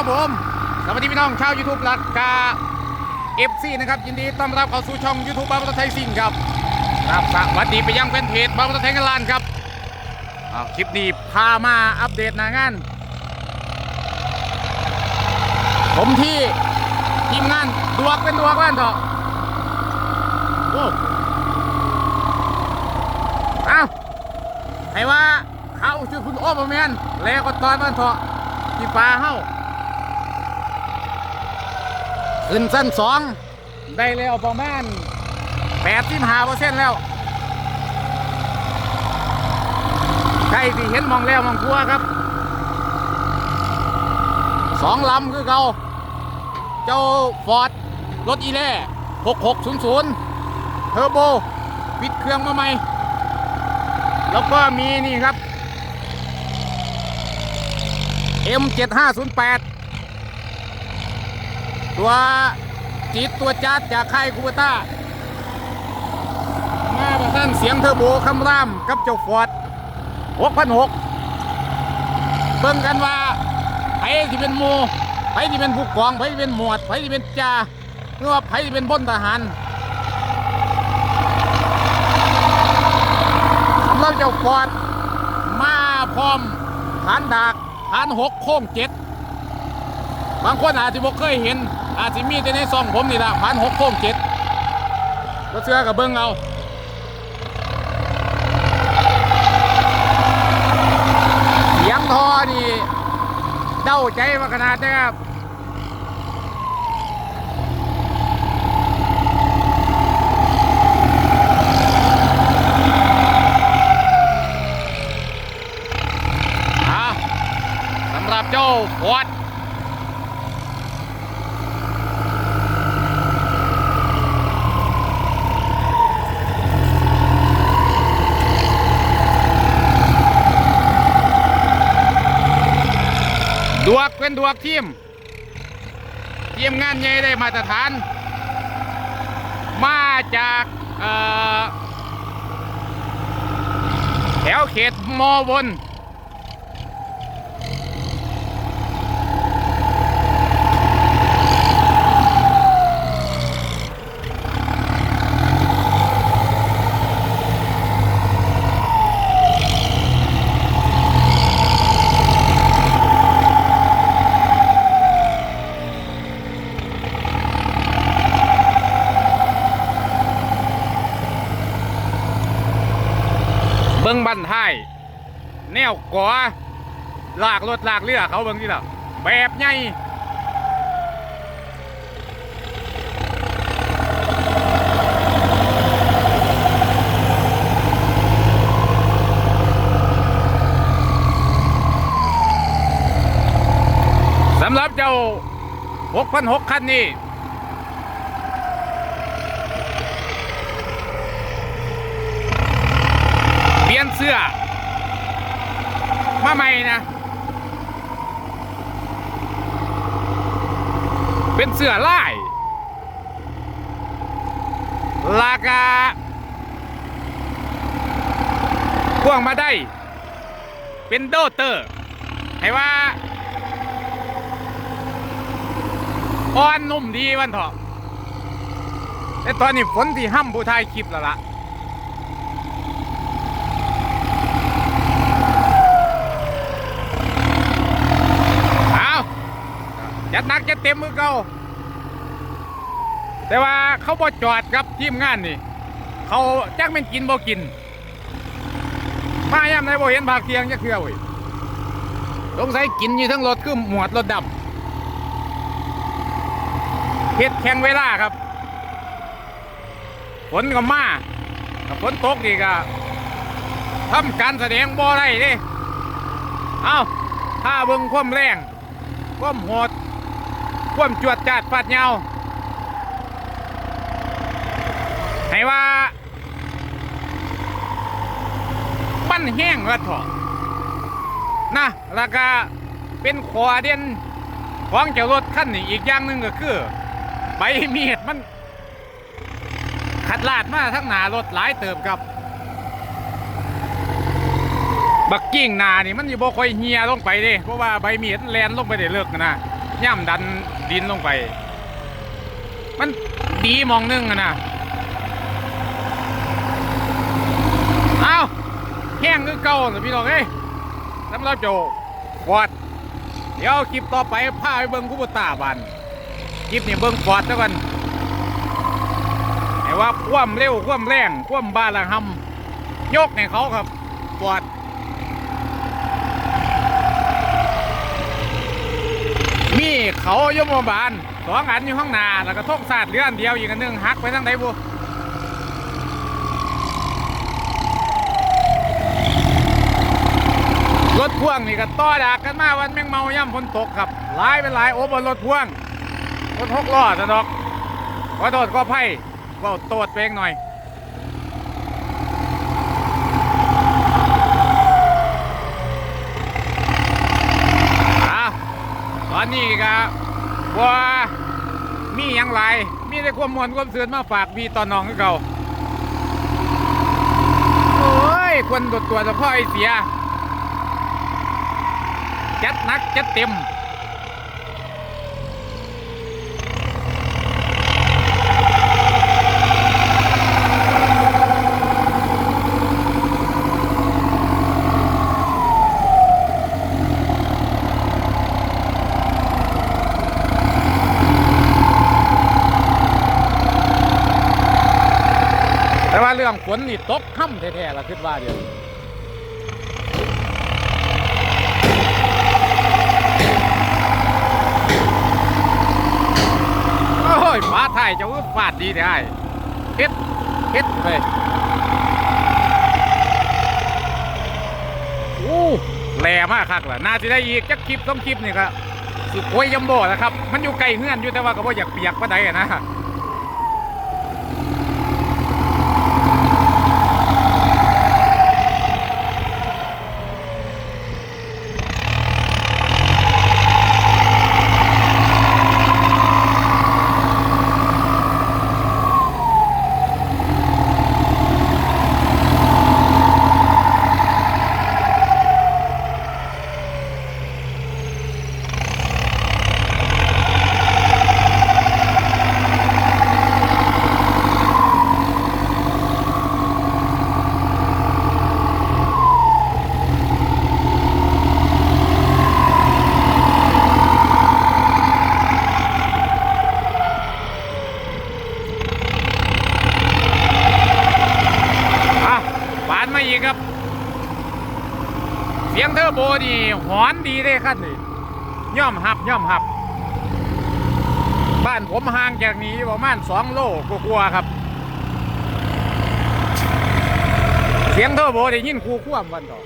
ครับผม สวัสดีพี่น้องชาวยูทูบลักกาเอฟซีนะครับ ยินดีต้อนรับเข้าสู่ช่องยูทูบบาร์บัตไทยซิงครับครับสวัสดีไปยังแฟนเพจบาร์บัตไทยกันลานครับเอาคลิปนี้พามาอัปเดตหน้างาน ผมที่ทีมงานดวกเป็นดวกว่านเถอะโอ้เอาให้ว่าเขาชื่อคุณโอ้บแมนแล้วก็ตอนมันเถอะที่ฟ้าเฮ้า ขึ้นสั้นสองได้แล้วประมาณแปดสิบห้าเปอร์เซ็นต์แล้วใครที่เห็นมองแล้วมองกลัวครับสองลำคือเขาเจ้าฟอร์ดรถอีเล่6600เทอร์โบปิดเครื่องมาใหม่ แล้วก็มีนี่ครับ M7508 ตัวจีดตัวจัดจากค่ายคูเบต้ามาประท่านเสียงเทอร์โบคำรามกับเจ้าฟอร์ด6,600เบิ่งกันว่าไผที่เป็นหมูไผที่เป็นผู้กองไผที่เป็นหมวดไผที่เป็นจ่าหรือว่าไผที่เป็นบนทหารสำหรับเจ้าฟอร์ดมาพร้อมฐานดากฐานหกโค้งเจ็ดบางคนอาจจะบ่เคยเห็น อาจจะมีแต่ในซองผมนี่ละพันหกโค้งเจ็ดก็เสื้อกับเบิ้งเอาเสียงทอนี่เด้าใจมาขนาดนะครับสำหรับเจ้าฟอด ดวกเป็นดวกทีมทีมงานใหญ่ได้มาตรฐาน มาจากแถวเขตมอบน เบิ้งบันท้าย แนวก่อลากรถลากเรือเขาเบิ้งที่ละแบบใหญ่สำหรับเจ้า6,600คันนี้เปลี่ยนเสื้อ มาใหม่นะ เป็นเสื้อลายลากาพ่วงมาได้ เป็นโดเตอร์ ให้ว่าอ่อนนุ่มดีวันเถอะแต่ตอนนี้ฝนที่ห้ำผู้ไทยคลิปแล้วล่ะ เอา จัดหนักจัดเต็มมือเก่าแต่ว่าเขาบ่จอดครับทีมงานนี่ เขาจักแม่นกินบ่กินมาย่ำในบ่เห็นภาคเทียงจะเคือเว้ยสงสัยกินอยู่ทั้งรถคือหมวดรถดำเฮ็ดแข่งเวลาครับฝนก็มาฝนตกนี่ก็ทำการแสดงบ่ได้ด้เอาถ้าเบิ่งความแรงความโหด ความจวดจาดฟาดเงาให้ว่ามันแห้งละถอนะแล้วก็เป็นขวาเด่นของเจ้ารถคันนี้อีกอย่างหนึ่งก็คือใบมีดมัน ขัดลาดมาทั้งหนารถหลายเติบครับ บักกิ้งหนานี่มันอยู่บ่ค่อยเฮียลงไปเด้เพราะว่าใบมีดแลนลงไปได้เลิกนะ ย่ำดันดินลงไป มันดีมองนึงอะนะเอาแห้งคือเก่าน่ะพี่น้องเอ้ยสำหรับโจฟอดเดี๋ยวคลิปต่อไปพาไปเบิ่งคูปตาบานคลิปนี้เบิ่งฟอดซะก่อนไอ้ว่าควมเร็วควมแรงควมบ้าลังหำยกให้เขาครับฟอด มีเขายมบาลสองอันอยู่ข้างหน้าแล้วก็ทกศาสตร์เรืออันเดียวอีกอันหนึงหักไปทางไหนบุรถพ่วงนี่ก็ต่อดากกันมาวันแมงเมาย่ำฝนตกครับหลายเป็นหลายโอ้บนรถพ่วงรถหกล้อสะดอกขอโทษก็ไพ่ก็โตดเองหน่อย อะ ตอนนี้ก็ว่ามีอยังไรมีแต่ความมวลความเสื่อมาฝากพี่ตอนน้องคือเก่าโอ้ยควรตรวจตัวจเฉพาะไอเสียจัดนักจัดเต็ม แต่ว่าเรื่องฝ นนี่ตกค่ำแท้ๆละคิดว่าเดี๋ยวโอ้ยฟ้าไทยจะว่าฟาดดีได้เฮ็ดเฮ็ดไปโอ้แหลมากคักล่ะน่าจะได้อีกจักคลิปต้องคลิปนี่ครับสุดโขยยัมโบ้นะครับ มันอยู่ไกลเฮือนอยู่แต่ว่าก็บ่อยากเปียกปานใดอะนะปานมาอีกครับ เสียงเทอร์โบนี่ หอนดีเลยขั้นี่ย่อมหับย่อมหับ บ้านผมห่างจากนี้ประมาณสองโลกว่าๆครับ เสียงเทอร์โบได้ยินคูควมวันต่อ